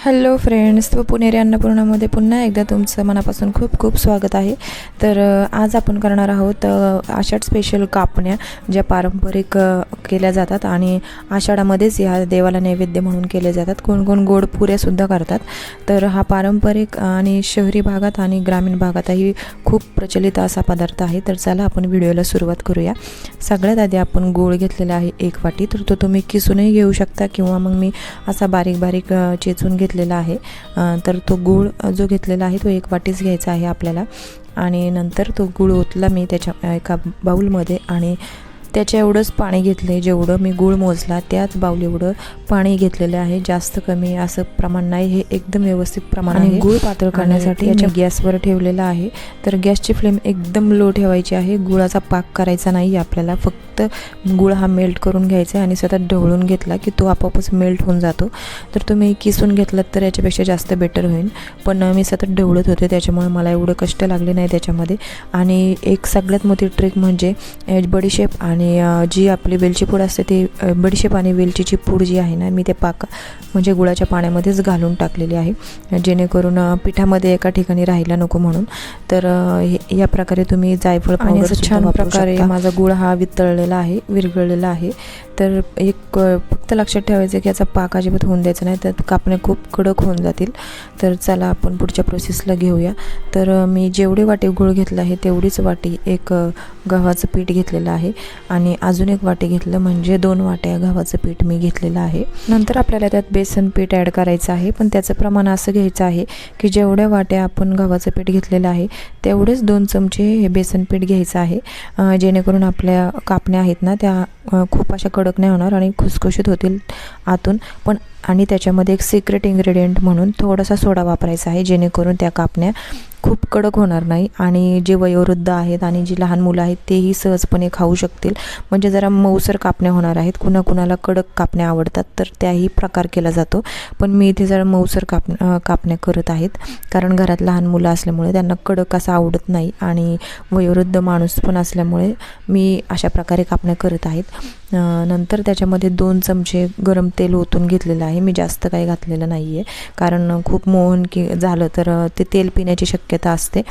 Hello friends व पुणेरी अन्नपूर्णामध्ये पुन्हा एकदा तुमचं मनापासून खूप खूप स्वागत आहे. तर आज आपण करणार आहोत आषाढ स्पेशल कापण्या ज्या पारंपरिक केल्या जातात आणि आषाढामध्येच ह्या देवाला नैवेद्य म्हणून केले जातात. कोण कोण गोड पुऱ्यासुद्धा करतात. तर हा पारंपरिक आणि शहरी भागात आणि ग्रामीण भागातही खूप प्रचलित असा पदार्थ आहे. तर चला आपण व्हिडिओला सुरुवात करूया. सगळ्यात आधी आपण गोड घेतलेला आहे एक वाटी. तर तो तुम्ही किसूनही घेऊ शकता किंवा मग मी असा बारीक बारीक चेचून घेत घेतलेला आहे. तर तो गूळ जो घेतलेला आहे तो एक वाटीच घ्यायचा आहे आपल्याला. आणि नंतर तो गूळ ओतला मी त्याच्या एका बाऊलमध्ये आणि त्याच्या एवढंच पाणी घेतलं आहे जेवढं मी गूळ मोजला त्याच बाऊल एवढं पाणी घेतलेलं आहे जास्त कमी असं प्रमाण नाही हे एकदम व्यवस्थित प्रमाण आहे. गूळ पातळ करण्यासाठी याच्या गॅसवर ठेवलेला आहे. तर गॅसची फ्लेम एकदम लो ठेवायची आहे. गुळाचा पाक करायचा नाही आपल्याला फक्त गुळ हा मेल्ट करून घ्यायचा आहे आणि सतत ढवळून घेतला की तो आपोआपच मेल्ट होऊन जातो. तर तुम्ही किसून घेतलात तर याच्यापेक्षा जास्त बेटर होईल. पण मी सतत ढवळत होते त्याच्यामुळे मला एवढं कष्ट लागले नाही त्याच्यामध्ये. आणि एक सगळ्यात मोठी ट्रिक म्हणजे बडीशेप आणि अ, जी आपली वेलची पूड असते ती बडीशेप आणि वेलचीची पूड जी आहे ना मी ते पाक म्हणजे गुळाच्या पाण्यामध्येच घालून टाकलेली आहे. जेणेकरून पिठामध्ये एका ठिकाणी राहायला नको म्हणून. तर हे- या प्रकारे तुम्ही जायफळ आणि पावडर असं छान प्रकारे. माझा गुळ हा वितळलेला आहे विरघळलेला आहे. तर एक फक्त लक्षात ठेवायचं की याचा पाक अजिबात होऊन द्यायचा नाही तर कापणे खूप कडक होऊन जातील. तर चला आपण पुढच्या प्रोसेसला घेऊया. तर मी जेवढी वाटी गुळ घेतला आहे तेवढीच वाटी एक गव्हाचं पीठ घेतलेलं आहे. आणि अजून एक वाटी घेतलं म्हणजे दोन वाट्या गव्हाचं पीठ मी घेतलेलं आहे. नंतर आपल्याला त्यात बेसन पीठ ॲड करायचं आहे पण त्याचं प्रमाण असं घ्यायचं आहे की जेवढ्या वाट्या आपण गव्हाचं पीठ घेतलेलं आहे तेवढेच दोन चमचे हे बेसन पीठ घ्यायचं आहे जेणेकरून आपल्या कापण्या आहेत ना त्या खूप अशा कडक नाही होणार आणि खुसखुशीत होतील आतून. पण आणि त्याच्यामध्ये एक सिक्रेट इन्ग्रेडियंट म्हणून थोडासा सोडा वापरायचा आहे जेणेकरून त्या कापण्या खूप कडक होणार नाही आणि जे वयोवृद्ध आहेत आणि जी लहान मुलं आहेत तेही सहजपणे खाऊ शकतील. म्हणजे जरा मऊसर कापण्या होणार आहेत. कुणा कुणाला कडक कापण्या आवडतात तर त्याही प्रकार केला जातो. पण मी इथे जरा मऊसर काप कापण्या करत आहेत. कारण घरात लहान मुलं असल्यामुळे त्यांना कडक असं आवडत नाही आणि वयोवृद्ध माणूस पण असल्यामुळे मी अशा प्रकारे कापण्या करत आहेत. नंतर त्याच्यामध्ये दोन चमचे गरम तेल ओतून घेतलेलं आहे. मी जास्त काही घातलेलं नाही आहे कारण खूप मोहन की झालं तर ते तेल पिण्याची शक्यता असते.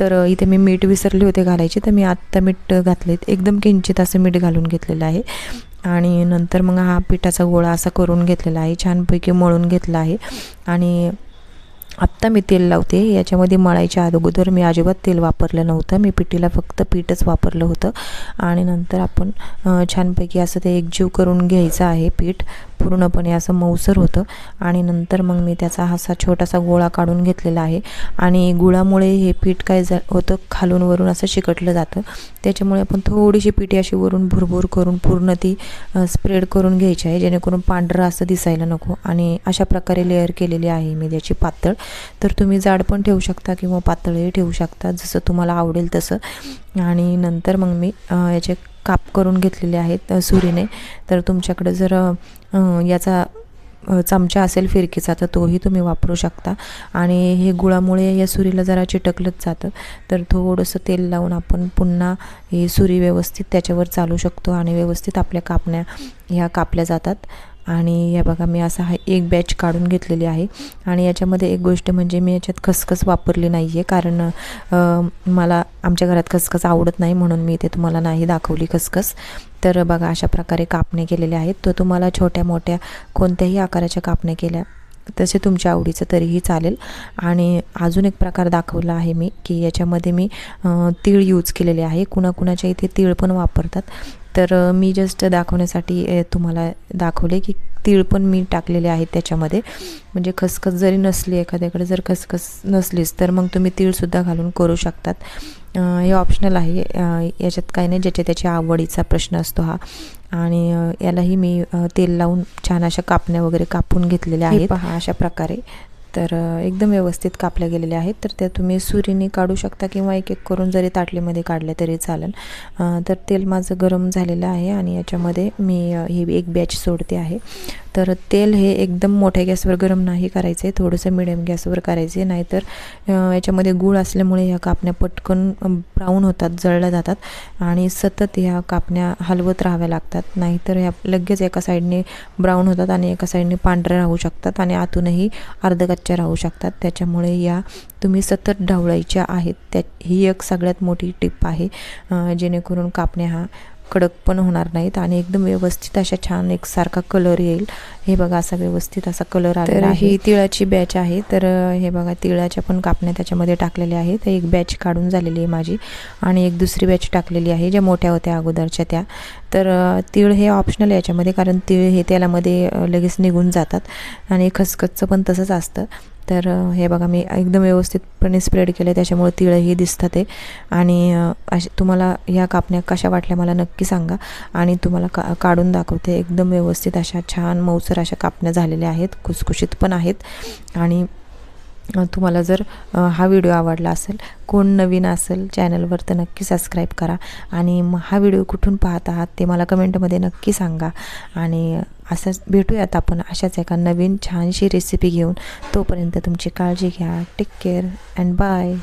तर इथे मी मीठ विसरले होते घालायचे. तर मी आत्ता मीठ घातले एकदम किंचित असं मीठ घालून घेतलेलं आहे. आणि नंतर मग हा पिठाचा गोळा असा करून घेतलेला आहे. छानपैकी मळून घेतला आहे. आणि आत्ता मी तेल लावते. याच्यामध्ये मळायच्या अगोदर मी अजिबात तेल वापरलं नव्हतं. मी पिठीला फक्त पीठच वापरलं होतं. आणि नंतर आपण छानपैकी असं ते एकजीव करून घ्यायचं आहे पीठ. पूर्णपणे असं मऊसर होतं. आणि नंतर मग मी त्याचा असा छोटासा गोळा काढून घेतलेला आहे. आणि गुळामुळे हे पीठ काय जा होतं खालून वरून असं शिकटलं जातं. त्याच्यामुळे आपण थोडीशी पिठी अशी वरून भुरभुर करून पूर्ण ती स्प्रेड करून घ्यायची आहे. जेणेकरून पांढरं असं दिसायला नको. आणि अशा प्रकारे लेअर केलेली आहे मी त्याची पातळ. तर तुम्ही जाड पण ठेवू शकता किंवा पातळही ठेवू शकता. जसं तुम्हाला आवडेल तसं. आणि नंतर मग मी याचे काप करून घेतलेले आहेत सुरीने. तर तुमच्याकडे जर याचा चमचा असेल फिरकीचा तर तोही तुम्ही वापरू शकता. आणि हे गुळामुळे या सुरीला जरा चिटकलंच जातं. तर थोडंसं तेल लावून आपण पुन्हा ही सुरी व्यवस्थित त्याच्यावर चालू शकतो आणि व्यवस्थित आपल्या कापण्या ह्या कापल्या जातात. आणि या बघा मी असा हा एक बॅच काढून घेतलेली आहे. आणि याच्यामध्ये एक गोष्ट म्हणजे मी याच्यात खसखस वापरली नाही आहे कारण मला आमच्या घरात खसखस आवडत नाही म्हणून मी इथे तुम्हाला नाही दाखवली खसखस. तर बघा अशा प्रकारे कापणे केलेले आहेत तर तुम्हाला छोट्या मोठ्या कोणत्याही आकाराच्या कापण्या केल्या तसे तुमच्या आवडीचं तरीही चालेल. आणि अजून एक प्रकार दाखवला आहे मी की याच्यामध्ये मी तीळ यूज केलेले आहे. कुणाकुणाच्या इथे तीळ पण वापरतात. तर मी जस्ट दाखवण्यासाठी तुम्हाला दाखवले की तीळ पण मी टाकलेले आहेत त्याच्यामध्ये. म्हणजे खसखस जरी नसली एखाद्याकडे जर खसखस नसलीच तर मग तुम्ही तीळसुद्धा घालून करू शकतात. हे ऑप्शनल आहे. याच्यात काही नाही ज्याच्या त्याच्या आवडीचा प्रश्न असतो हा. आणि यालाही मी तेल लावून छान अशा कापण्या वगैरे कापून घेतलेल्या आहेत. पहा अशा प्रकारे. तर एकदम व्यवस्थित कापल्या गेलेल्या आहेत. तर त्या तुम्ही सुरीने काढू शकता किंवा एक एक करून जरी ताटलीमध्ये काढल्या तरी चालेल. तर तेल माझं गरम झालेलं आहे आणि याच्यामध्ये मी ही एक बॅच सोडते आहे. तर तेल हे एकदम मोठ्या गॅसवर गरम नाही करायचे थोडंसं मिडियम गॅसवर करायचे नाहीतर याच्यामध्ये गूळ असल्यामुळे ह्या कापण्या पटकन ब्राऊन होतात जळल्या जातात आणि सतत ह्या कापण्या हलवत राहाव्या लागतात. नाहीतर ह्या लगेच एका साईडने ब्राऊन होतात आणि एका साईडने पांढऱ्या राहू शकतात आणि आतूनही अर्धकच्च्या राहू शकतात. त्याच्यामुळे या तुम्ही सतत ढवळायच्या आहेत. त्या ही एक सगळ्यात मोठी टिप आहे जेणेकरून कापण्या हा कडक पण होणार नाहीत आणि एकदम व्यवस्थित अशा छान एकसारखा कलर येईल. हे बघा असा व्यवस्थित असा कलर आलेला आहे ही तिळाची बॅच आहे. तर हे बघा तिळाच्या पण कापण्या त्याच्यामध्ये टाकलेल्या आहेत. तर एक बॅच काढून झालेली आहे माझी आणि एक दुसरी बॅच टाकलेली आहे ज्या मोठ्या होत्या अगोदरच्या त्या. तर तीळ हे ऑप्शनल आहे याच्यामध्ये कारण तीळ हे तेलामध्ये अ, लगेच निघून जातात आणि खसखसचं पण तसंच असतं. तर हे बघा मी एकदम व्यवस्थितपणे स्प्रेड केलं त्याच्यामुळे तिळही दिसतात ते आणि असे तुम्हाला ह्या कापण्या कशा वाटल्या मला नक्की सांगा. आणि तुम्हाला का काढून दाखवते. एकदम व्यवस्थित अशा छान मऊसर अशा कापण्या झालेल्या आहेत. खुसखुशीत पण आहेत. आणि तुम्हाला जर हा व्हिडिओ आवडला असेल कोण नवीन असेल चॅनलवर तर नक्की सबस्क्राईब करा. आणि मग हा व्हिडिओ कुठून पाहत आहात ते मला कमेंटमध्ये नक्की सांगा. आणि असंच भेटूयात आपण अशाच एका नवीन छानशी रेसिपी घेऊन. तोपर्यंत तुमची काळजी घ्या. Take care and bye